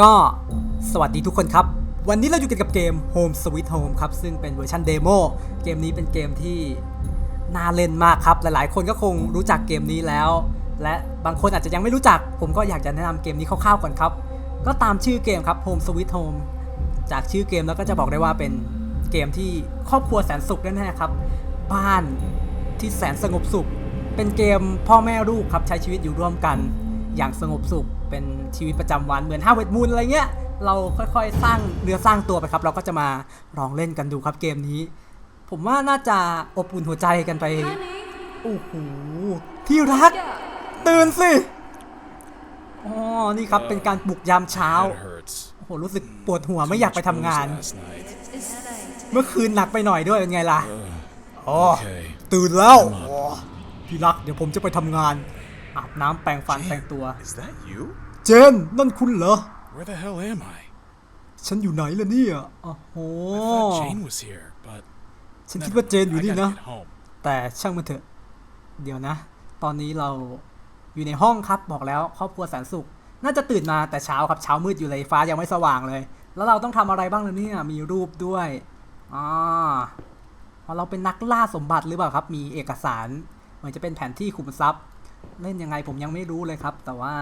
ก็สวัสดีทุกคนครับ วันนี้เราอยู่กันกับเกม Home Sweet Home ครับ ซึ่งเป็นเวอร์ชันเดโมเกมนี้เป็นเกมที่น่าเล่นมากครับ หลายๆ คนก็คงรู้จักเกมนี้แล้ว และบางคนอาจจะยังไม่รู้จัก ผมก็อยากจะแนะนำเกมนี้คร่าวๆก่อนครับ ก็ตามชื่อเกมครับ Home Sweet Home จากชื่อเกมแล้วก็จะบอกได้ว่าเป็นเกมที่ครอบครัวแสนสุขแน่ๆครับ บ้านที่แสนสงบสุข เป็นเกมพ่อแม่ลูกครับใช้ชีวิตอยู่ร่วมกัน อย่างสงบสุข เป็นชีวิตประจำวันเหมือนห้าเวทมูลอะไรเงี้ย เราค่อยๆ สร้างเนื้อสร้างตัวไปครับ เราก็จะมาลองเล่นกันดูครับเกมนี้ ผมว่าน่าจะอบอุ่นหัวใจกันไปโอ้โหที่รัก ตื่นสิอ๋อนี่ครับเป็นการปลุกยามเช้า That hurts. โอ้โหรู้สึกปวดหัวไม่อยากไปทำงาน Last night. เมื่อคืนหนักไปหน่อยด้วยเป็นไงล่ะอ๋อ Okay. ตื่นแล้วอ๋อพี่รักเดี๋ยวผมจะไปทำงาน อาบน้ำแปรงฟันแต่งตัว Is that you? เจน นั่นคุณเหรอ Where the hell am I? ฉันอยู่ไหนล่ะเนี่ยโอ้โห I thought Jane was here, but ฉันคิด never- ว่าเจนอยู่ I นี่ gotta นะ get home. แต่ช่างมันเถอะ เดี๋ยวนะ ตอนนี้เราอยู่ในห้องครับบอกแล้วครอบครัวแสนสุข น่าจะตื่นมาแต่เช้าครับเช้ามืดอยู่เลยฟ้ายังไม่สว่างเลย แล้วเราต้องทำอะไรบ้างล่ะเนี่ย มีรูปด้วยอ่าเพราะเราเป็นนักล่าสมบัติหรือเปล่าครับ มีเอกสาร เหมือนจะเป็นแผนที่ขุมทรัพย์ เล่นยังไงผมยังไม่รู้เลยครับ แต่ว่า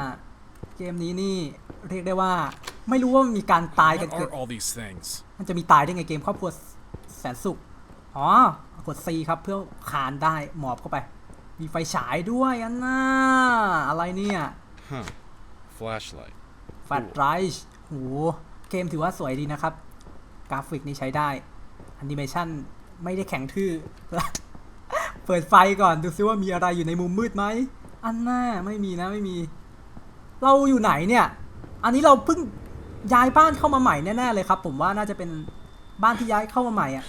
เกมนี้นี่เรียกได้ว่า ไม่รู้ว่ามีการตายกัน What เกิด are all these things? มันจะมีตายได้ไงเกมครอบครัวแสนสุขอ๋อกด C ครับเพื่อคานได้หมอบเข้าไป มีไฟฉายด้วยอันน่าอะไรเนี่ย Huh. Flashlight. แฟลชไดรฟ์โหเกมถือว่าสวยดีนะครับ กราฟิกนี่ใช้ได้แอนิเมชันไม่ได้แข็งทื่อ เปิดไฟก่อนดูซิว่ามีอะไรอยู่ในมุมมืดไหม อันน่าไม่มีนะไม่มี เราอยู่ไหนเนี่ย อันนี้เราเพิ่งย้ายบ้านเข้ามาใหม่แน่ๆเลยครับ ผมว่าน่าจะเป็นบ้านที่ย้ายเข้ามาใหม่อะ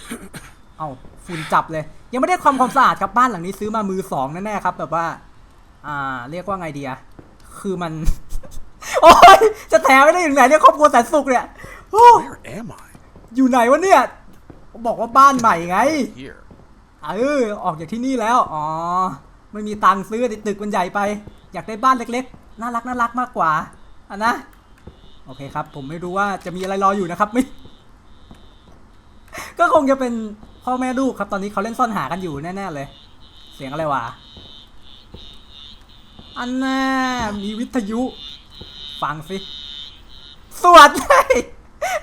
เอาฝุ่นจับเลย ยังไม่ได้ความความสะอาดครับบ้านหลังนี้ซื้อมามือสองแน่ๆครับ แบบว่า อ่า เรียกว่าไงดีอะคือมัน โอ้ยจะแถมไม่ได้อย่างไหนเนี่ยครอบครัวแสนสุขเนี่ยโอ้ Where am I? อยู่ไหนวะเนี่ยบอกว่าบ้านใหม่ไง Here. เออออกจากที่นี่แล้ว อ๋อ ไม่มีตังค์ซื้อตึกมันใหญ่ไป อยากได้บ้านเล็กๆ น่ารักน่ารักมากกว่าอะนะ โอเคครับ ผมไม่รู้ว่าจะมีอะไรรออยู่นะครับไม่ก็คงจะเป็นพ่อแม่ลูกครับ ตอนนี้เขาเล่นซ่อนหากันอยู่แน่ๆเลย เสียงอะไรวะ อันน่ามีวิทยุ ฟังสิ สวดเลย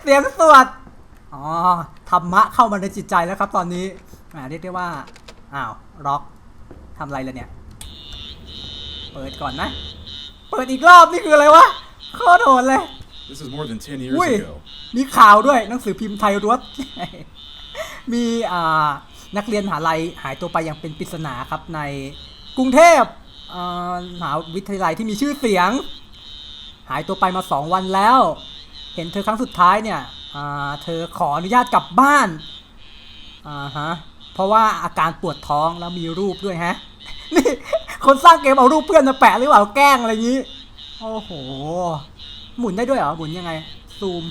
เสียงสวด อ๋อ ธรรมะเข้ามาในจิตใจแล้วครับ ตอนนี้เรียกได้ว่า อ้าว ร็อก ทำอะไรล่ะเนี่ย เปิดก่อนนะ เปิดอีกรอบนี่คืออะไรวะโคตรโหดเลย This is more than 10 years อุ้ย ago. มีข่าวด้วยหนังสือพิมพ์ไทยรวดมีอ่านักเรียนมหาลัยหายตัวไปอย่างเป็นปริศนาครับในกรุงเทพอ่ามหาวิทยาลัยที่มีชื่อเสียง หายตัวไปมาสองวันแล้ว เห็นเธอครั้งสุดท้ายเนี่ยอ่าเธอขออนุญาตกลับบ้านอ่าฮะ เพราะว่าอาการปวดท้องแล้วมีรูปด้วยฮะ นี่คนสร้างเกมเอารูปเพื่อนมาแปะหรือเปล่าแกล้งอะไรอย่างนี้ โอ้โห หมุนได้ด้วยเหรอ หมุนยังไง ซูม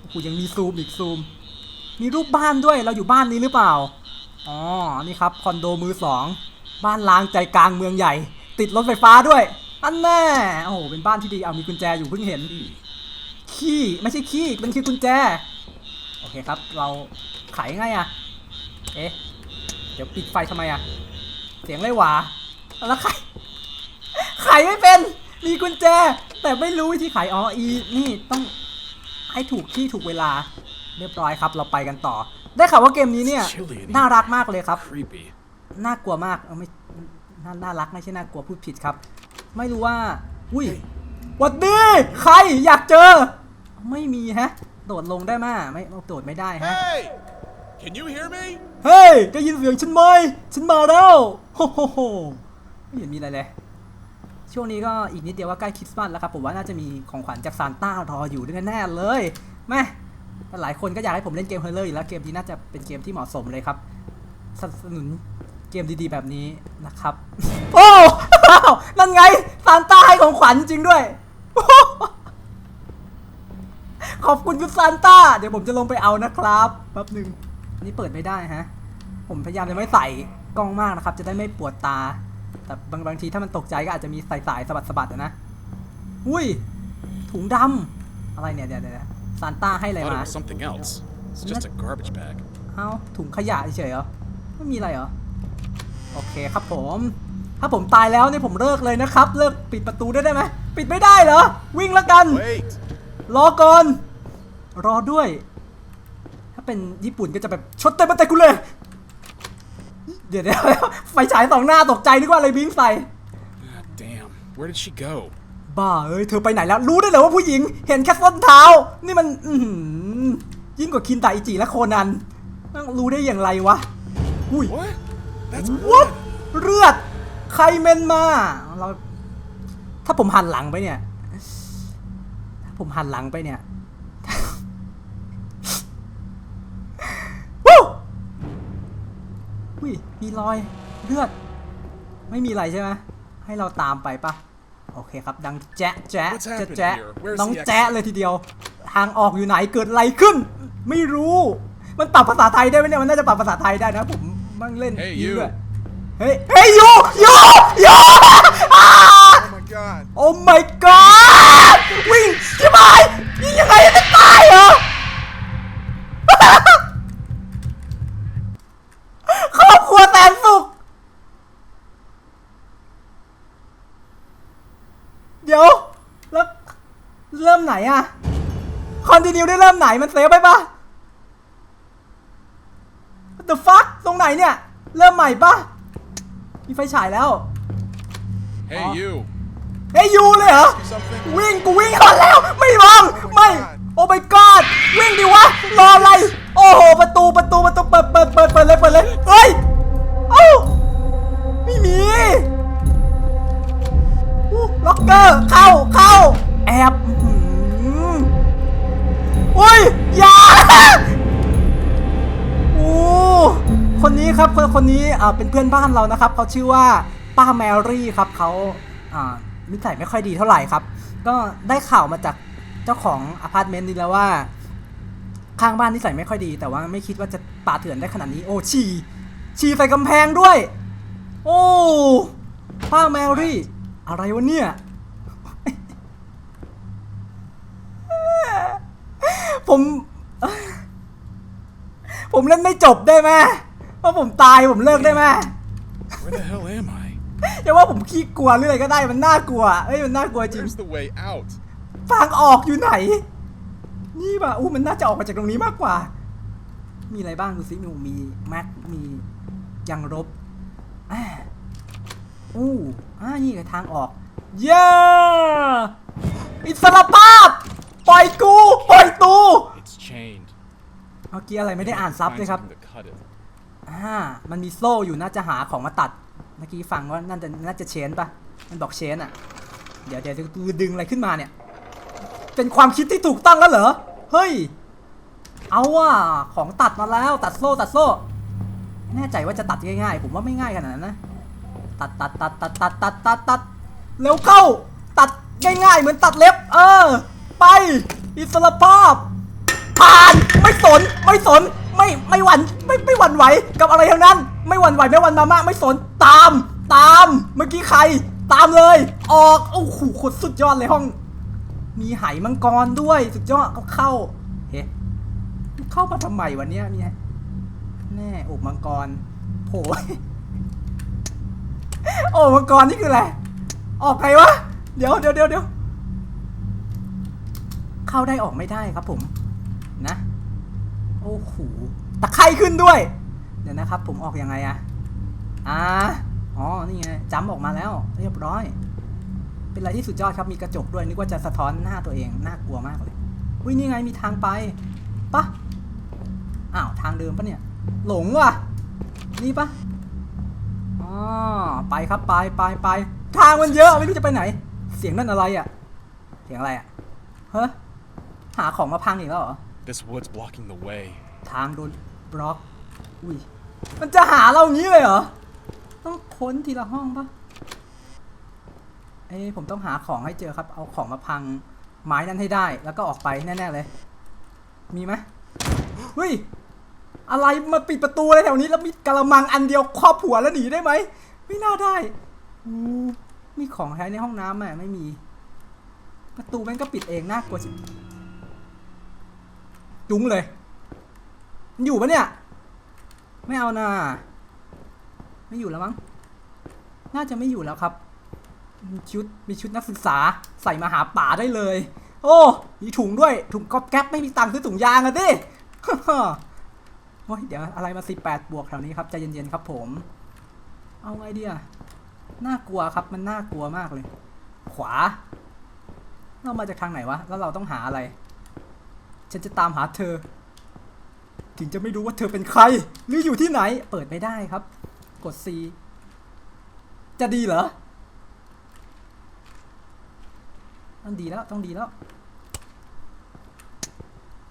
โอ้โหยังมีซูมอีกซูม มีรูปบ้านด้วย เราอยู่บ้านนี้หรือเปล่า อ๋อ นี่ครับคอนโดมือสอง บ้านล้างใจกลางเมืองใหญ่ ติดรถไฟฟ้าด้วย อันแน่ โอ้โห เป็นบ้านที่ดี เอามีกุญแจอยู่เพิ่งเห็น ขี้ไม่ใช่ขี้มันคือกุญแจ โอเคครับ เราไขไงอะเอ๊ะ ดี๋ยวปิดไฟทำไมอะเสียงไรหวาแล้วไขไขไม่เป็น มีกุญแจ แต่ไม่รู้วิธีไขอ๋ออีนี่ต้องให้ถูกที่ถูกเวลา เรียบร้อยครับ เราไปกันต่อ ได้ข่าวว่าเกมนี้เนี่ย Chilly in น่า here. รักมากเลยครับ Creepy. น่ากลัวมากเออไม่น่าน่ารักไม่ใช่น่ากลัวพูดผิดครับ ไม่รู้ว่า อุ้ยหวัดดีใครอยากเจอ ไม่มีฮะ โดดลงได้มาไม่โดดไม่ได้ฮะ Hey! Can you hear me? เฮ้ยได้ยินเสียงฉันไหมฉันมาแล้วโฮโฮโฮไม่เห็นมีอะไรเลย ช่วงนี้ก็อีกนิดเดียวว่าใกล้คริสต์มาสแล้วครับผมว่าน่าจะมีของขวัญจากซานต้ารออยู่ด้วยแน่ๆเลยแม่หลายคนก็อยากให้ผมเล่นเกมเฮอร์เลอร์อยู่แล้วเกมนี้น่าจะเป็นเกมที่เหมาะสมเลยครับสนับสนุนเกมดีๆแบบนี้นะครับ โอ้นั่นไงซานต้าให้ของขวัญจริงด้วย ขอบคุณคุณซานต้า เดี๋ยวผมจะลงไปเอานะครับแป๊บหนึ่ง นนี่เปิดไม่ได้ฮะ ผมพยายามจะไม่ใส่กล้องมากนะครับ จะได้ไม่ปวดตา แต่บางบางทีถ้ามันตกใจก็อาจจะมีสายสายๆสะบัดสะบัดๆอะนะ อุ้ย ถุงดำอะไรเนี่ยเดี๋ยวเดี๋ยวเดี๋ยวซานต้าให้อะไร Thought มา it was something else. It's just a garbage bag. เอ้าถุงขยะเฉยๆเหรอ ไม่มีอะไรเหรอ โอเคครับผม ถ้าผมตายแล้วเนี่ยผมเลิกเลยนะครับ เลิกปิดประตูได้ได้ไหม ปิดไม่ได้เหรอ วิ่งแล้วกัน Wait! รอก่อน รอด้วยถ้า เป็นญี่ปุ่นก็จะแบบชดเต็มมาแต่กูเลย เดี๋ยวเดี๋ยวไฟฉายสองหน้าตกใจนึกว่าอะไรบิงใส่ Ah, damn. Where did she go? บ้าเอ้ยเธอไปไหนแล้ว รู้ได้เลยว่าผู้หญิงเห็นแค่ส้นเท้า นี่มันอือหือยิ่งกว่าคินตาอิจิและโคนันนั่งรู้ได้อย่างไรวะ อุ้ย What? That's วุ๊บ blood. เลือด ใครเมนมาเราถ้าผมหันหลังไปเนี่ย ถ้าผมหันหลังไปเนี่ย วู้อุ้ ยมีรอยเลือด ไม่มีอะไรใช่ไหมให้เราตามไปปะโอเคครับ ดังแจ๊ะแจ๊ะ What's แจ๊ะ happening แจ๊ะ here? Where's น้อง the exit? แจ๊ะเลยทีเดียว ทางออกอยู่ไหนเกิดอะไรขึ้น ไม่รู้ มันปรับภาษาไทยได้ไหมเนี่ยมันน่าจะปรับภาษาไทยได้นะผมมั่งเล่น Hey, ยิ้ม you. ด้วยเฮ้ยเฮ้ยยูยูยูอ่า Oh my god. โอ้ my god วิ่งชิบหายยิงยังไงจะตายเหรอ ครอบครัวแสนสุข เดี๋ยว แล้ว เริ่มไหนอะคอนติเนียได้เริ่มไหนมันเซฟไปปะ What the fuck ตรงไหนเนี่ย เริ่มใหม่ปะมีไฟฉายแล้ว Hey, Oh. you. เฮ้ยยูเลยเหรอ See something? วิ่งกูวิ่งก่อนแล้ว ไม่มองไม่ โอ้ my god วิ่งดิวะ รออะไร โอ้โห ประตูประตูประตูเปิดเปิดเปิดเปิด เป็นเพื่อนบ้านเรานะครับเขาชื่อว่าป้าแมรี่ครับเขาอ่านิสัยไม่ค่อยดีเท่าไหร่ครับ ก็ได้ข่าวมาจากเจ้าของอพาร์ตเมนต์นี้แล้วว่า ข้างบ้านนิสัยไม่ค่อยดี แต่ว่าไม่คิดว่าจะป่าเถื่อนได้ขนาดนี้ โอ้ฉี่ฉี่ใส่กำแพงด้วย โอ้ป้าแมรี่ อะไรวะเนี่ยผม ผมเล่นไม่จบได้ไหม ว่าผมตายผมเลิกได้ไหม Where the hell am I? อย่าว่าผมขี้กลัวเรื่อยก็ได้มันน่ากลัวเอ้ยมันน่ากลัวจริง Where's the way out? ทางออกอยู่ไหน นี่ป่ะอู้มันน่าจะออกมาจากตรงนี้มากกว่า มีอะไรบ้างดูสิมีมีแม็กมียังรบอ่าอู้อ่านี่คือทางออก เย้อิสรภาพ ปล่อยกู ปล่อยตู It's chained. เมื่อกี้อะไรไม่ได้อ่านซับ Find เลยครับ something to cut it. อ่ามันมีโซ่อยู่น่าจะหาของมาตัด เมื่อกี้ฟังว่าน่าจะน่าจะเชนปะมันบอกเชนอะเดี๋ยวเดี๋ยวจะดึงอะไรขึ้นมาเนี่ย เป็นความคิดที่ถูกต้องแล้วเหรอ เฮ้ย เอาว่ะของตัดมาแล้วตัดโซ่ตัดโซ่ แน่ใจว่าจะตัดง่ายๆ ผมว่าไม่ง่ายขนาดนั้นนะ ตัดตัดตัดตัดตัดตัดตัดตัดเร็วเข้า ตัดง่ายๆ เหมือนตัดเล็บ เออ ไป อิสระภาพ ผ่าน ไม่สน ไม่สน ไม่ไม่หวั่นไม่ไม่หวั่นไหวกับอะไรทั้งนั้น ไม่หวั่นไหวไม่หวั่นมามากไม่สนตาม ตาม เมื่อกี้ใคร ตามเลย ออกโอ้โหโคตรสุดยอดเลยห้อง มีไหมังกรด้วยสุดยอดเอาเข้าเฮ้เข้ามาทำไมวันนี้ยมีแน่โอบมังกรโผล่โอบมังกรนี่คืออะไรออกไงวะเดี๋ยวเดี๋ยวเดี๋ยวเดี๋ยวเข้าได้ออกไม่ได้ครับผม นะ โอ้โห ตะไคร่ขึ้นด้วย เดี๋ยวนะครับ ผมออกยังไงอะอ่าอ๋อ นี่ไงจำออกมาแล้ว เรียบร้อย เป็นอะไรที่สุดยอดครับ มีกระจกด้วย นึกว่าจะสะท้อนหน้าตัวเอง น่ากลัวมากเลย อุ้ยนี่ไงมีทางไปปะอ้าว ทางเดิมปะเนี่ย หลงว่ะ นี่ปะอ๋อ ไปครับไปไปไป ทางมันเยอะไม่รู้จะไปไหน เสียงนั่นอะไรอะเสียงอะไรอะเฮ้ยหาของมาพังอีกแล้วเหรอ This wood's blocking the way. ทางโดน บล็อกอุ้ยมันจะหาเราอย่างนี้เลยเหรอ ต้องค้นทีละห้องปะเอ้ยผมต้องหาของให้เจอครับ เอาของมาพังไม้นั้นให้ได้ แล้วก็ออกไปแน่ๆเลย มีไหมเฮ้ย อะไรมาปิดประตูอะไรแถวนี้แล้วมีกระมังอันเดียวครอบหัวแล้วหนีได้ไหม ไม่น่าได้มีของใช้ในห้องน้ำไหมไม่มี ประตูแม่งก็ปิดเองน่ากลัวสิจุ้งเลย อยู่ปะเนี่ย ไม่เอานะไม่อยู่แล้วมั้ง น่าจะไม่อยู่แล้วครับ มีชุด มีชุดนักศึกษาใส่มาหาป่าได้เลย โอ้ มีถุงด้วย ถุงก๊อบแก๊ปไม่มีตังค์ซื้อถุงยางอะดิโอ้ยเดี๋ยวอะไรมาสิแปดบวกแถวนี้ครับใจเย็นๆครับผม เอาไงดีอะน่ากลัวครับ มันน่ากลัวมากเลย ขวา เรามาจากทางไหนวะ แล้วเราต้องหาอะไร ฉันจะตามหาเธอ ถึงจะไม่รู้ว่าเธอเป็นใคร หรืออยู่ที่ไหน เปิดไม่ได้ครับ กด C จะดีเหรอต้องดีแล้วต้องดีแล้ว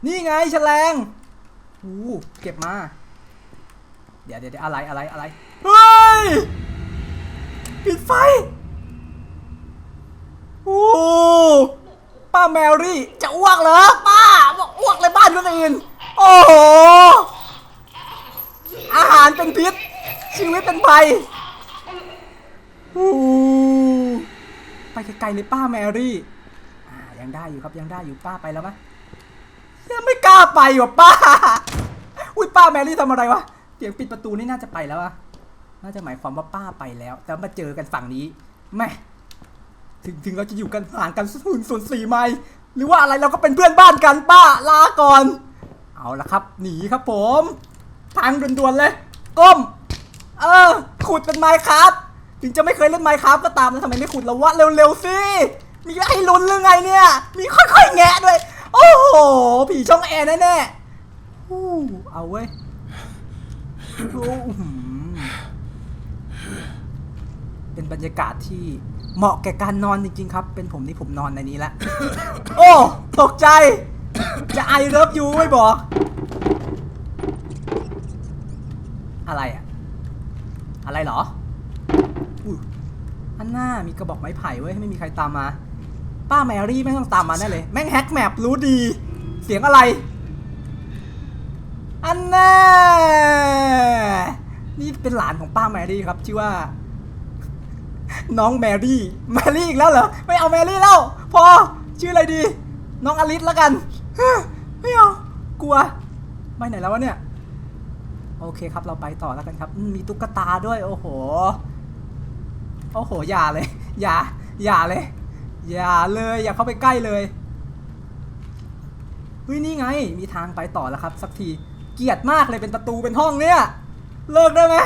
นี่ไงแฉลงอู้เก็บมาเดี๋ยวเดี๋ยวเดี๋ยวอะไรอะไรอะไร เฮ้ย ปิดไฟโอ้ป้าแมรี่จะอ้วกเหรอ ป้าบอกอ้วกเลยบ้านคนอื่น โอ้โห อาหารเป็นพิษ ชีวิตเป็นภัยโอ้ไปไกลๆเลยป้าแมรี่ยังได้อยู่ครับยังได้อยู่ป้าไปแล้วมะยังไม่กล้าไปว่ะป้า อุ้ยป้าแมรี่ทำอะไรวะเสียงปิดประตูนี่น่าจะไปแล้วอะน่าจะหมายความว่าป้าไปแล้ว แต่มาเจอกันฝั่งนี้แม่ถึงถึงเราจะอยู่กันห่างกันส่วนส่วนสี่ไมล์หรือว่าอะไรเราก็เป็นเพื่อนบ้านกันป้าลาก่อน เอาละครับ หนีครับผมทางด่วนๆเลย ก้ม เออ ขุดเป็นไม้ครับถึงจะไม่เคยเล่นไม้ครับก็ตามแล้วทำไมไม่ขุดล้วะเร็วๆสิมีให้ลุ้นหรือไงเนี่ย มีค่อยๆแงะด้วย โอ้โหผีช่องแอร์แน่ๆอู้เอาเว้ยเป็นบรรยากาศที่เหมาะแก่การนอนจริงๆครับ เป็นผมนี่ผมนอนในนี้แล้วโอ้ ตกใจ จะไอเลิฟยูไม่บอก อะไรอะอะไรเหรออุ้ยอันหน้ามีกระบอกไม้ไผ่เว้ยไม่มีใครตามมา ป้าแมรี่ไม่งต้องตามมาแน่เลย แม่งแฮกแมปรู้ดี เสียงอะไร อันแน่นี่เป็นหลานของป้าแมรี่ครับชื่อว่า น้องแมรี่แมรี่อีกแล้วเหรอ ไม่เอาแมรี่แล้ว พอ ชื่ออะไรดี น้องอลิสแล้วกัน ไม่เอากลัวไปไหนแล้ววะเนี่ย โอเคครับเราไปต่อแล้วกันครับมีตุ๊กตาด้วย โอ้โห โอ้โห อย่าเลย อย่า อย่าเลย อย่าเลย อย่าเข้าไปใกล้เลยเฮ้ยนี่ไง มีทางไปต่อแล้วครับ สักที เกลียดมากเลยเป็นประตูเป็นห้องเนี่ย เลิกได้ไหม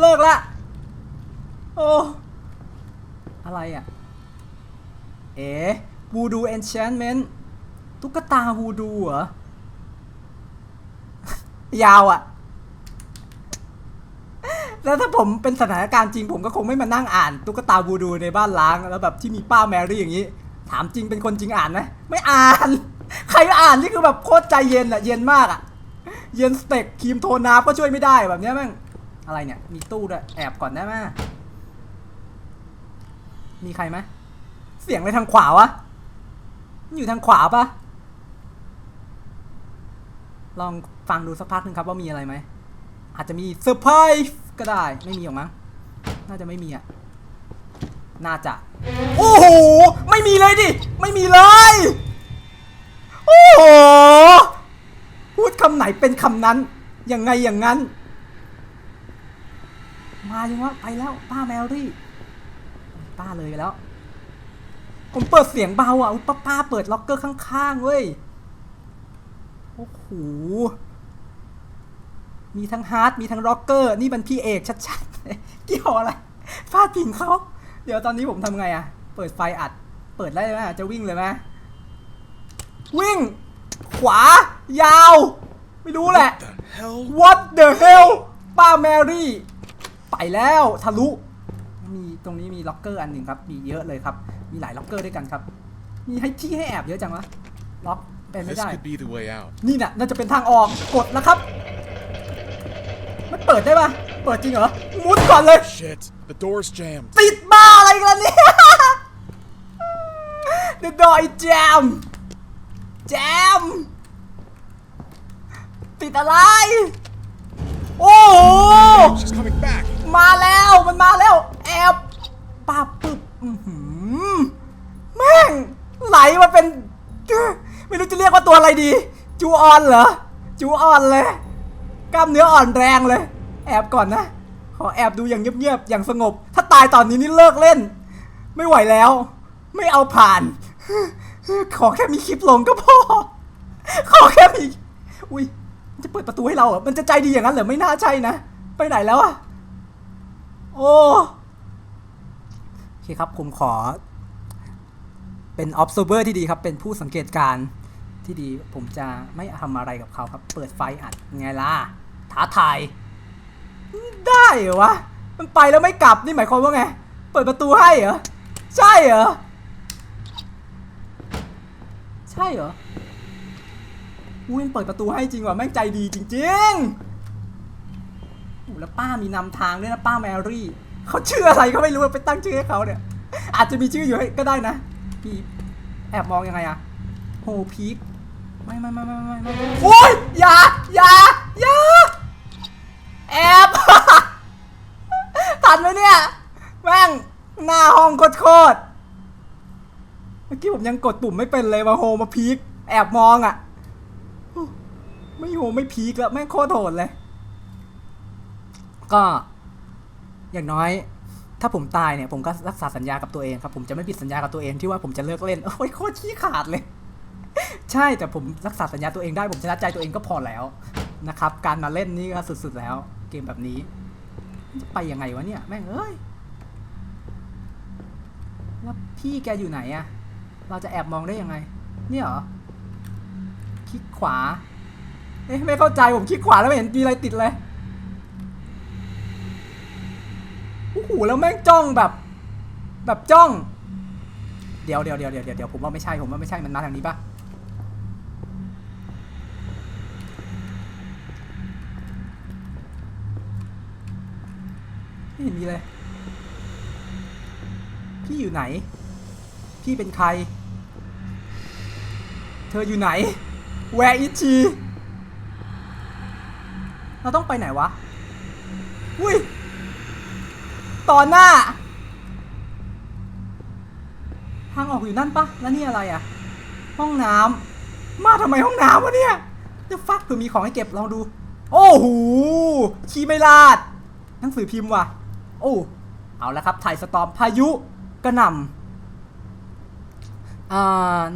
เลิกละ โอ้ อะไรอะ เอ๋วูดูเอนช a นเมนต์ ตุ๊กตาวูดูเหรอ ยาวอะ แล้วถ้าผมเป็นสถานการณ์จริงผมก็คงไม่มานั่งอ่าน ตุ๊กตาวูดูในบ้านล้างแล้วแบบที่มีป้าแมรี่อย่างนี้ ถามจริงเป็นคนจริงอ่านไหมไม่อ่าน ใครอ่านนี่คือแบบโคตรใจเย็นอะ เย็นมากอะ เย็นสเต็กครีมโทนน้ำก็ช่วยไม่ได้แบบเนี้ยแม่งอะไรเนี่ย มีตู้ด้วยแอบก่อนได้ไหมมีใครไหมเสียงอะไรทางขวาวะอยู่ทางขวาปะ ลองฟังดูสักพักหนึ่งครับว่ามีอะไรไหม อาจจะมีเซอร์ไพรส์ก็ได้ ไม่มีหรอกมั้ง น่าจะไม่มีอะ น่าจะ โอ้โห ไม่มีเลยดิ ไม่มีเลย โอ้โห พูดคำไหนเป็นคำนั้น ยังไงอย่างนั้น มาจังวะไปแล้ว ป้าแมรี่ ป้าเลยไปแล้ว ผมเปิดเสียงเบาอะอุ๊ป้าป้าเปิดล็อกเกอร์ข้างๆเว้ย มีทั้งฮาร์ดมีทั้งร็อกเกอร์ นี่มันพี่เอกชัดๆเกี่ยวอะไรฟาดพิงเขาเดี๋ยวตอนนี้ผมทำไงอะเปิดไฟอัด เปิดได้ไหมจะวิ่งเลยไหมวิ่ง ขวา ยาว ไม่รู้แหละ The hell? What the hell ป้าแมรี่ ไปแล้วทะลุ มีตรงนี้มีล็อกเกอร์อันหนึ่งครับ มีเยอะเลยครับ มีหลายล็อกเกอร์ด้วยกันครับ มีให้ที่ให้แอบเยอะจังวะ ล็อก เป็นไม่ This ได้ could be the way out. นี่น่ะน่าจะเป็นทางออกกดแล้วครับ มันเปิดได้ปะเปิดจริงเหรอ มุดก่อนเลย Shit, the door's jammed. ติดบ้าอะไรกันเนี่ย The door is jam jam ติดอะไร โอ้โห She's coming back. มาแล้วมันมาแล้ว แอบป้าบปึ๊บอื้อหือแม่งไหลมาเป็น ไม่รู้จะเรียกว่าตัวอะไรดี จูออนเหรอ จูออนเลย กล้ามเนื้ออ่อนแรงเลย แอบก่อนนะ ขอแอบดูอย่างเงียบๆ อย่างสงบ ถ้าตายตอนนี้นี่เลิกเล่น ไม่ไหวแล้ว ไม่เอาผ่าน ขอแค่มีคลิปลงก็พอ ขอแค่มี อุ้ยมันจะเปิดประตูให้เราเหรอ มันจะใจดีอย่างนั้นเหรอ ไม่น่าใช่นะ ไปไหนแล้วอะโอ้โอเคครับ ผมขอ เป็น observer ที่ดีครับ เป็นผู้สังเกตการที่ดีผมจะไม่ทำอะไรกับเขาครับ เปิดไฟอัดไงล่ะ ท้าทาย ได้เหรอวะ มันไปแล้วไม่กลับนี่หมายความว่าไง เปิดประตูให้เหรอ ใช่เหรอ ใช่เหรออุ้ยมันเปิดประตูให้จริงว่ะแม่งใจดีจริงๆอู้แล้วป้ามีนำทางด้วยนะป้าแมรี่เขาชื่ออะไรก็ไม่รู้ไปตั้งชื่อให้เขาเนี่ย อาจจะมีชื่ออยู่ก็ได้นะ พี่แอบมองยังไงอะโฮพีคไม่ไม่ไม่ไม่ไม่ไม่โอ้ยอย่าอย่าอย่าแอบทันไหมเนี่ยแม่งหน้าห้องโคตรเมื่อกี้ผมยังกดปุ่มไม่เป็นเลยมาโฮมาพีคแอบมองอะไม่โฮไม่พีคแล้วแม่งโคตรโหดเลย ก็ อย่างน้อย ถ้าผมตายเนี่ยผมก็รักษาสัญญากับตัวเองครับ ผมจะไม่ผิดสัญญากับตัวเองที่ว่าผมจะเลิกเล่นโอ้ยโคตรขี้ขาดเลย ใช่แต่ผมรักษาสัญญาตัวเองได้ผมชนะใจตัวเองก็พอแล้วนะครับ การมาเล่นนี่ก็สุดๆแล้ว เกมแบบนี้ จะไปยังไงวะเนี่ย แม่งเอ้ยแล้วพี่แกอยู่ไหนอะเราจะแอบมองได้ยังไง เนี่ยเหรอคลิกขวาเอ๊ะไม่เข้าใจผมคลิกขวาแล้วไม่เห็นมีอะไรติดเลย อ้แล้วแม่งจ้องแบบ แบบจ้อง เดี๋ยวเดี๋ยวเดี๋ยวเดี๋ยวเดี๋ยวผมว่าไม่ใช่ผมว่าไม่ใช่มันมาทางนี้ปะไม่เห็นมีเลย พี่อยู่ไหน พี่เป็นใคร เธออยู่ไหน Where is she เราต้องไปไหนวะ อุ้ย ต่อหน้า ทางออกอยู่นั่นปะแล้วนี่อะไรอะห้องน้ำมาทำไมห้องน้ำวะเนี่ยจะฟักเผื่อมีของให้เก็บลองดู โอ้โหขี้ไม่ลาด หนังสือพิมพ์ว่ะ โอ้ เอาละครับถ่ายสตอมพายุกระหน่ำ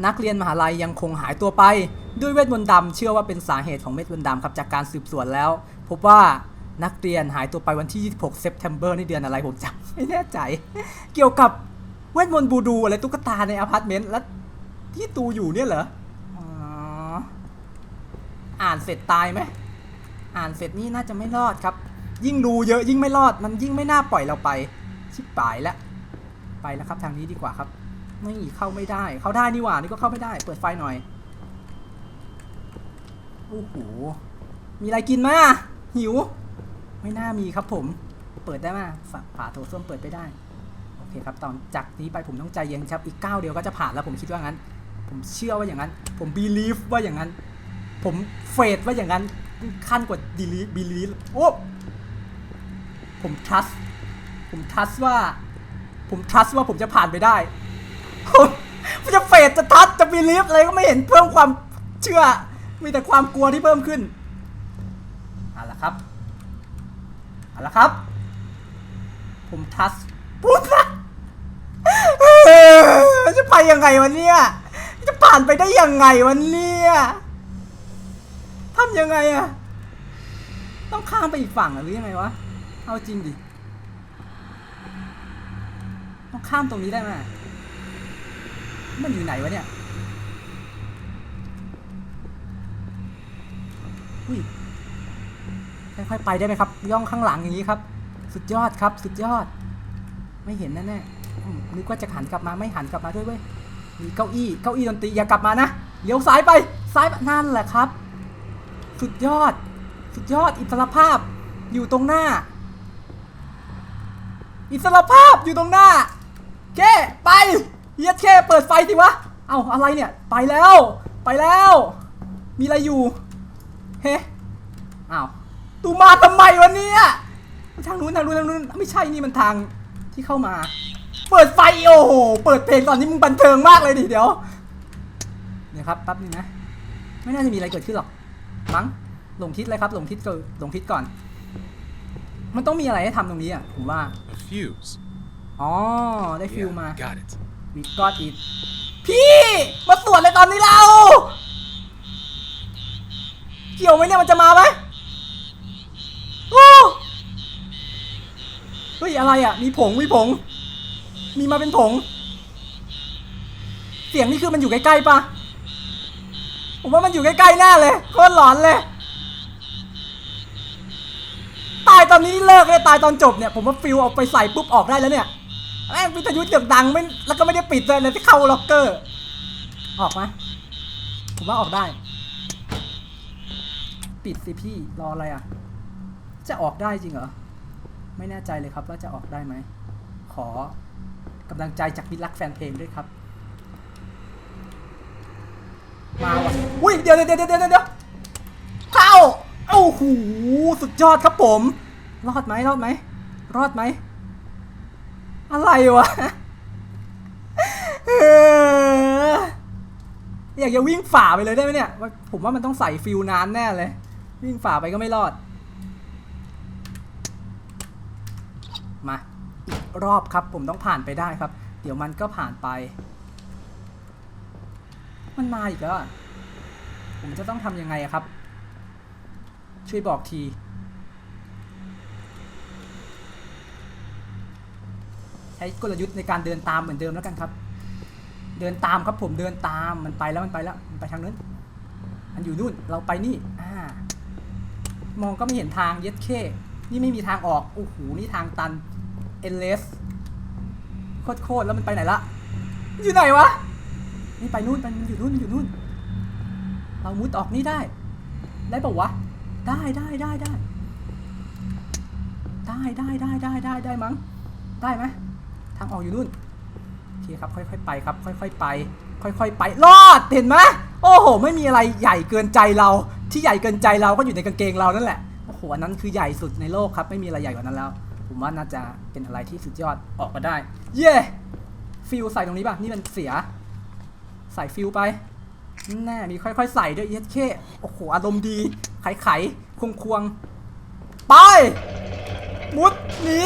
นักเรียนมหาลัยยังคงหายตัวไป ด้วยเวทมนต์ดำเชื่อว่าเป็นสาเหตุของเวทมนต์ดำครับจากการสืบสวนแล้ว พบว่า นักเรียนหายตัวไปวันที่ 26เซปเทมเบอร์ในเดือนอะไรผมจำไม่แน่ใจ เกี่ยวกับเวทมนต์บูดูอะไรตุ๊กตาในอพาร์ตเมนต์แล้วที่ตูอยู่เนี่ยเหรออ๋ออ่านเสร็จตายไหม อ่านเสร็จนี่น่าจะไม่รอดครับ ยิ่งดูเยอะยิ่งไม่รอด มันยิ่งไม่น่าปล่อยเราไป ชิบปายแล้วไปแล้วครับทางนี้ดีกว่าครับไม่เข้าไม่ได้ เข้าได้นี่หว่า นี่ก็เข้าไม่ได้ เปิดไฟหน่อย โอ้โห มีอะไรกินไหมหิว ไม่น่ามีครับผม เปิดได้ไหมฝาโถส้วมเปิดไปได้ โอเคครับ ตอนจากนี้ไปผมต้องใจเย็นครับ อีกก้าวเดียวก็จะผ่านแล้วผมคิดว่างั้น ผมเชื่อว่าอย่างนั้น ผม believe ว่าอย่างนั้น ผมเฟดว่าอย่างนั้น ขั้นกว่า believe believe โอ้ ผม trust ผม trust ว่า ผม trust ว่าผมจะผ่านไปได้ ผมจะเฟดจะทัดจะ believe อะไรก็ไม่เห็นเพิ่มความเชื่อ มีแต่ความกลัวที่เพิ่มขึ้นเอาละครับ เอาละครับ ผมทัสพูดนะจะไปยังไงวะเนี่ย จะผ่านไปได้ยังไงวะเนี่ยทำยังไงอะต้องข้ามไปอีกฝั่งหรือยังไงวะ เอาจริงดิ ต้องข้ามตรงนี้ได้ไหมมันอยู่ไหนวะเนี่ย อุ้ย ค่อยๆไปได้ไหมครับ ย่องข้างหลังอย่างนี้ครับ สุดยอดครับ สุดยอด ไม่เห็นแน่ๆนึกว่าจะหันกลับมาไม่หันกลับมาด้วยเว้ยมีเก้าอี้เก้าอี้ดนตรีอย่ากลับมานะเลี้ยวซ้ายไปซ้ายนั่นแหละครับ สุดยอด สุดยอดอิสรภาพอยู่ตรงหน้า อิสรภาพอยู่ตรงหน้าเก้ไปเฮียเก้เปิดไฟสิวะเอาอะไรเนี่ยไปแล้ว ไปแล้ว มีอะไรอยู่เฮ้อ้าว ตูมาทำไมวะเนี่ยทางนู้นทางนู้นทางนู้นไม่ใช่นี่มันทางที่เข้ามา เปิดไฟโอ้โหเปิดเพลงตอนนี้มึงบันเทิงมากเลยดิเดี๋ยวเนี่ยครับแป๊บนึงนะมไม่น่าจะมีอะไรเกิดขึ้นหรอกมั้งหลงทิศเลยครับหลงทิศก่อนหลงทิศก่อน มันต้องมีอะไรให้ทำตรงนี้อะผมว่า A fuse. อ๋อได้ฟิล Yeah, มา got it. we got it พี่มาสวนเลยตอนนี้เรา เกี่ยวไหมเนี่ยมันจะมาไหมโอ้ เฮ้ยอะไรอะ มีผงมีผง มีมาเป็นผง เสียงนี่คือมันอยู่ใกล้ๆปะผมว่ามันอยู่ใกล้ๆแน่เลยโคตรหลอนเลย ตายตอนนี้เลิกเลยตายตอนจบเนี่ย ผมว่าฟิลเอาไปใส่ปุ๊บออกได้แล้วเนี่ยแม่งวิทยุเสียงดังไม่แล้วก็ไม่ได้ปิดเลยเลยที่เข้าล็อกเกอร์ ออกไหมผมว่าออกได้ ปิดสิพี่รออะไรอะ จะออกได้จริงเหรอ ไม่แน่ใจเลยครับว่าจะออกได้ไหม ขอกำลังใจจากมิตรรักแฟนเพลงด้วยครับ มาว่ะอุ้ยเดี๋ยวเดี๋ยวเดี๋ยวเดี๋ยวเดี๋ยวเข้าโอ้โหสุดยอดครับผม รอดไหมรอดไหมรอดไหม อะไรวะอยากจะวิ่งฝ่าไปเลยได้ไหมเนี่ย ผมว่ามันต้องใส่ฟิลนานแน่เลย วิ่งฝ่าไปก็ไม่รอด มาอีกรอบครับผมต้องผ่านไปได้ครับ เดี๋ยวมันก็ผ่านไป มันมาอีกแล้วผมจะต้องทำยังไงครับ ช่วยบอกทีใช้กลยุทธ์ในการเดินตามเหมือนเดิมแล้วกันครับ เดินตามครับผมเดินตามมันไปแล้วมันไปแล้วมันไปทางนั้น มันอยู่นู่นเราไปนี่อ่ามองก็ไม่เห็นทางเย็ดเค นี่ไม่มีทางออกโอ้โหนี่ทางตันเอ็นเลสโคตรโคตรแล้วมันไปไหนละอยู่ไหนวะนี่ไปนู่นไปมันอยู่นู่นมันอยู่นู่น เรามุดออกนี่ได้ ได้ปะวะ ได้ได้ได้ได้ได้ได้ได้ได้ได้ได้มั้ง ได้ไหมทางออกอยู่นู่นโอเคครับค่อยๆไปครับ ค่อย ๆ ไป ค่อย ๆ ไปรอดเห็นไหมโอ้โห ไม่มีอะไรใหญ่เกินใจเราที่ใหญ่เกินใจเราก็อยู่ในกางเกงเรานั่นแหละ โอ้โหอันนั้นคือใหญ่สุดในโลกครับ ไม่มีอะไรใหญ่กว่านั้นแล้ว ผมว่าน่าจะเป็นอะไรที่สุดยอดออกมาได้ เย้ฟิลใส่ตรงนี้ป่ะ นี่มันเสีย ใส่ฟิลไปแน่มีค่อยๆ ใส่ด้วยเย็ดเคโอ้โห อารมณ์ดี ไขไขควงควงๆไป มุดหนี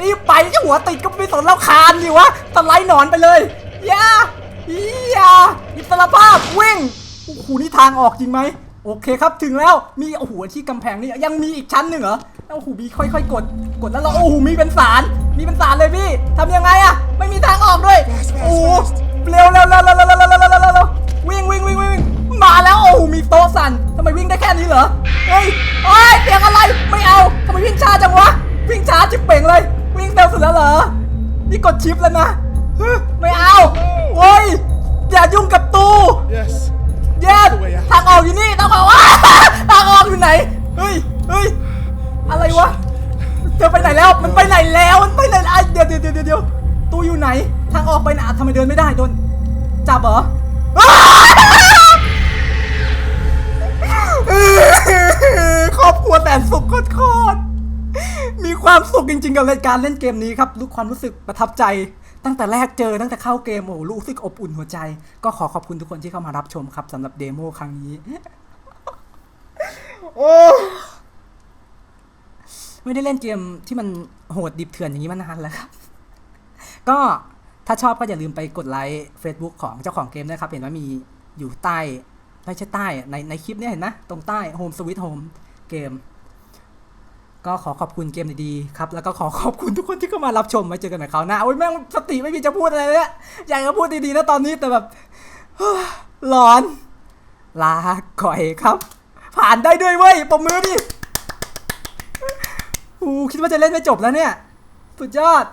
รีบไปจะหัวติดก็ไม่สนแล้วคานดิวะสไลด์หนอนไปเลยย่าอย่าอิสระภาพวิ่งโอ้โหนี่ทางออกจริงไหม โอเคครับถึงแล้วมีโอ้โหที่กำแพงนี่ยังมีอีกชั้นหนึ่งเหรอโอ้โหมีค่อยๆ กด กดแล้วเราโอ้โหมีเป็นสารมีเป็นสารเลยพี่ทำยังไงอะไม่มีทางออกด้วยโอ้เร็วเร็วเร็วเร็วเร็วเร็วเร็วเร็วเร็วเร็ววิ่งวิ่งวิ่งวิ่งมาแล้วโอ้โหมีโต๊ะสั่นทำไมวิ่งได้แค่นี้เหรอเฮ้ยเฮ้ยเสียงอะไรไม่เอาทำไมวิ่งช้าจังวะวิ่งช้าจิบเป่งเลย วิ่งเร็วสุดแล้วเหรอนี่กดชิปแล้วนะเฮ้ยไม่เอาโอ้ยอย่ายุ่งกับตู้ Yes. เย็ดทางออกอยู่นี่ทางออกว้าทางออกอยู่ไหน เฮ้ยเฮ้ยอะไรวะเธอไปไหนแล้ว มันไปไหนแล้ว มันไปไหนแล้วอะเดี๋ยวเดี๋ยวเดี๋ยวเดี๋ยวตู้อยู่ไหน ทางออกไปไหนะทำไมเดินไม่ได้โดนจับเหรอครอบครัวแต่สุขโคตรมีความสุขจริง ๆ กับรายการเล่นเกมนี้ครับรู้ความรู้สึกประทับใจ ตั้งแต่แรกเจอตั้งแต่เข้าเกมโอ้โหรู้สึกอบอุ่นหัวใจ ก็ขอขอบคุณทุกคนที่เข้ามารับชมครับสำหรับเดโมครั้งนี้ โอ้ไม่ได้เล่นเกมที่มันโหดดิบเถื่อนอย่างนี้มานานแล้วครับ ก็ถ้าชอบก็อย่าลืมไปกดไลค์ Facebook ของเจ้าของเกมด้วยครับ เห็นว่ามีอยู่ใต้ ไม่ใช่ใต้อะในในคลิปเนี้ยเห็นไหมตรงใต้ Home Sweet Home เกม ก็ขอขอบคุณเกมดีๆครับแล้วก็ขอขอบคุณทุกคนที่เข้ามารับชมไว้เจอกันใหม่คราวหน้าโอ้ยแม่งสติไม่มีจะพูดอะไรเลยอยากจะพูดดีๆนะตอนนี้แต่แบบหลอนลาก่อยครับ ผ่านได้ด้วยเว้ยปมมือดิ อูคิดว่าจะเล่นไม่จบแล้วเนี่ย สุดยอด